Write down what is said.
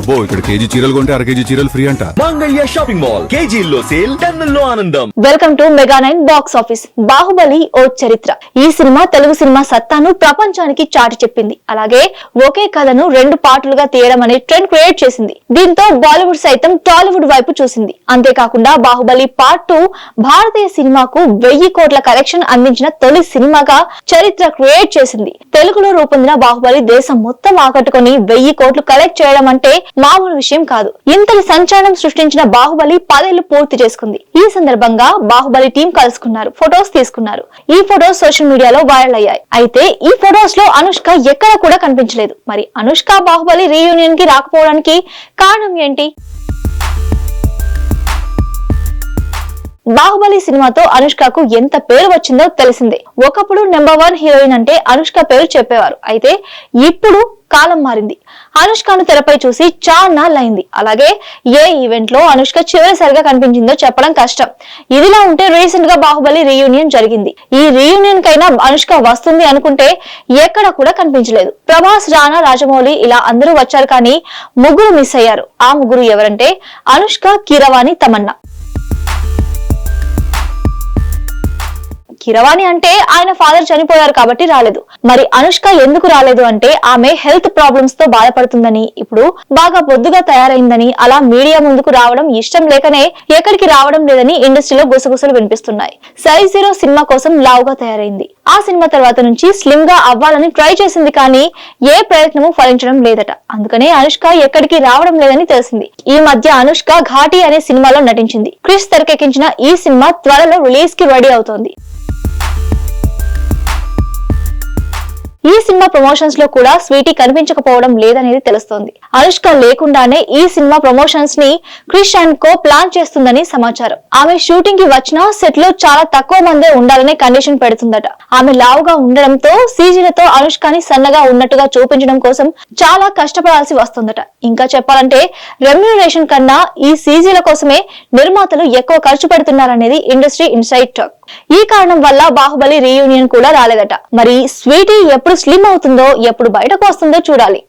అబ్బో ఇక్కడ కేజీ చీరలు కొంటే అర కేజీ చీరలు ఫ్రీ అంట. Mangalya shopping mall. కేజీల్లో సేల్ టన్నుల్లో ఆనందం. Welcome to mega nine box office. Baahubali ఓ చరిత్ర. ఈ సినిమా తెలుగు సినిమా సత్తాను ప్రపంచానికి చాటి చెప్పింది. అలాగే ఒకే కథను రెండు పార్టులుగా తీయడం అనే ట్రెండ్ క్రియేట్ చేసింది. దీంతో బాలీవుడ్ సైతం టాలీవుడ్ వైపు చూసింది. అంతేకాకుండా బాహుబలి పార్ట్ టూ భారతీయ సినిమాకు వెయ్యి కోట్ల కలెక్షన్ అందించిన తొలి సినిమాగా చరిత్ర క్రియేట్ చేసింది. తెలుగులో రూపొందిన బాహుబలి దేశం మొత్తం ఆకట్టుకొని వెయ్యి కోట్లు కలెక్ట్ చేయడం అంటే మామూలు విషయం కాదు. ఇంతటి సంచలనం సృష్టించిన బాహుబలి పదేళ్ళు పూర్తి చేసుకుంది. ఈ సందర్భంగా బాహుబలి టీం కలుసుకున్నారు ఫొటోస్ తీసుకున్నారు. ఈ ఫొటోస్ సోషల్ మీడియాలో వైరల్ అయ్యాయి. అయితే ఈ ఫొటోస్లో అనుష్క ఎక్కడ కూడా కనిపించలేదు. మరి అనుష్క బాహుబలి రీయూనియన్కి రాకపోవడానికి కారణం ఏంటి? బాహుబలి సినిమాతో అనుష్కకు ఎంత పేరు వచ్చిందో తెలిసిందే. ఒకప్పుడు నెంబర్ వన్ హీరోయిన్ అంటే అనుష్క పేరు చెప్పేవారు. అయితే ఇప్పుడు కాలం మారింది. అనుష్కను తెరపై చూసి చాన్నాళ్ళైంది అలాగే ఏ ఈవెంట్లో అనుష్క చివరిసారిగా కనిపించిందో చెప్పడం కష్టం. ఇదిలా ఉంటే రీసెంట్గా బాహుబలి రీయూనియన్ జరిగింది. ఈ రీయూనియన్ కైనా అనుష్క వస్తుంది అనుకుంటే ఎక్కడ కూడా కనిపించలేదు. ప్రభాస్ రానా రాజమౌళి ఇలా అందరూ వచ్చారు కానీ ముగ్గురు మిస్ అయ్యారు. ఆ ముగ్గురు ఎవరంటే అనుష్క కీరవాణి తమన్నా. కిరవాణి అంటే ఆయన ఫాదర్ చనిపోయారు కాబట్టి రాలేదు. మరి అనుష్క ఎందుకు రాలేదు అంటే ఆమె హెల్త్ ప్రాబ్లమ్స్తో బాధపడుతుందని ఇప్పుడు బాగా బొద్దుగా తయారైందని అలా మీడియా ముందుకు రావడం ఇష్టం లేకనే ఎక్కడికి రావడం లేదని ఇండస్ట్రీలో గుసగుసలు వినిపిస్తున్నాయి. సై జీరో సినిమా కోసం లావుగా తయారైంది. ఆ సినిమా తర్వాత నుంచి స్లిమ్గా అవ్వాలని ట్రై చేసింది కానీ ఏ ప్రయత్నము ఫలించడం లేదట. అందుకనే అనుష్క ఎక్కడికి రావడం లేదని తెలిసింది. ఈ మధ్య అనుష్క ఘాటి అనే సినిమాలో నటించింది. క్రిష్ తెరకెక్కించిన ఈ సినిమా త్వరలో రిలీజ్కి రెడీ అవుతోంది. ఈ సినిమా ప్రమోషన్స్లో కూడా స్వీటీ కనిపించకపోవడం లేదనేది తెలుస్తోంది. అనుష్క లేకుండానే ఈ సినిమా ప్రమోషన్స్ని క్రిష్ అండ్ కో ప్లాన్ చేస్తుందని సమాచారం. ఆమె షూటింగ్కి వచ్చినా సెట్లో చాలా తక్కువ మందే ఉండాలనే కండిషన్ పెడుతుందట. ఆమె లావుగా ఉండడంతో సీజీలతో అనుష్కని సన్నగా ఉన్నట్టుగా చూపించడం కోసం చాలా కష్టపడాల్సి వస్తుందట. ఇంకా చెప్పాలంటే రెమ్యూనరేషన్ కన్నా ఈ సీజీల కోసమే నిర్మాతలు ఎక్కువ ఖర్చు పెడుతున్నారనేది ఇండస్ట్రీ ఇన్సైట్ టాక్. ఈ కారణం వల్ల బాహుబలి రీయూనియన్ కూడా రాలేదట. మరి స్వీటీ ఎప్పుడు స్లిమ్ అవుతుందో ఎప్పుడు బయటకు వస్తుందో చూడాలి.